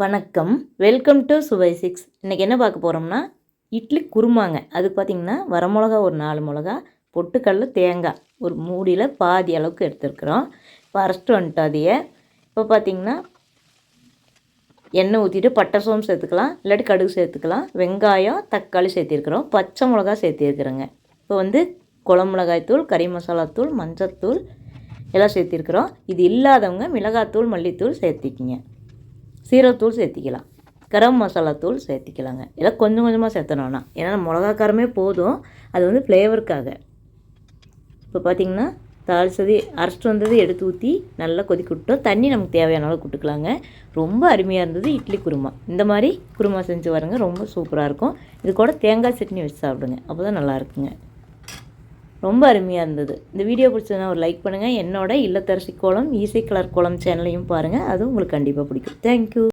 வணக்கம். Welcome to சுவை six இன்றைக்கி என்ன பார்க்க போகிறோம்னா இட்லி குருமாங்க. அதுக்கு பார்த்திங்கன்னா வரமிளகா ஒரு நாலு மிளகா பொட்டுக்கடல தேங்காய். ஒரு மூடியில் பாதி அளவுக்கு எடுத்துருக்குறோம். இப்போ அரைச்சிட்டு வந்துட்டு அதையே இப்போ பார்த்திங்கன்னா எண்ணெய் ஊற்றிட்டு பட்டை சோம்பு சேர்த்துக்கலாம். இல்லாட்டி கடுகு சேர்த்துக்கலாம். வெங்காயம் தக்காளி சேர்த்திருக்கிறோம். பச்சை மிளகா சேர்த்திருக்கிறோங்க. இப்போ வந்து குழம்பு மிளகாய்த்தூள் கறி மசாலாத்தூள் மஞ்சத்தூள் எல்லாம் சேர்த்திருக்கிறோம். இது இல்லாதவங்க மிளகாத்தூள் மல்லித்தூள் சேர்த்திக்கிங்க. சீரகத்தூள் சேர்த்திக்கலாம். கரம் மசாலா தூள் சேர்த்திக்கலாங்க. இதெல்லாம் கொஞ்சம் கொஞ்சமாக சேர்த்தணும்னா. ஏன்னா மிளகா காரமே போதும். அது வந்து ஃப்ளேவருக்காக இப்போ பார்த்திங்கன்னா தாளிச்சது அரைச்சிட்டு வந்தது எடுத்து ஊற்றி நல்லா கொதிக்க விட்டோம் தண்ணி நமக்கு தேவையான அளவு விட்டுக்கலாங்க ரொம்ப அருமையாக இருந்தது இட்லி குருமா. இந்த மாதிரி குருமா செஞ்சு வரங்க ரொம்ப சூப்பராக இருக்கும். இது கூட தேங்காய் சட்னி வச்சு சாப்பிடுங்க. அப்போ தான் நல்லா இருக்குங்க. ரொம்ப அருமையாக இருந்தது. இந்த வீடியோ பிடிச்சதுன்னா ஒரு லைக் பண்ணுங்கள் என்னோட இல்லத்தரசி கோலம் ஈசை கலர் கோலம் சேனலையும் பாருங்கள் அதுவும் உங்களுக்கு கண்டிப்பாக பிடிக்கும். தேங்க்யூ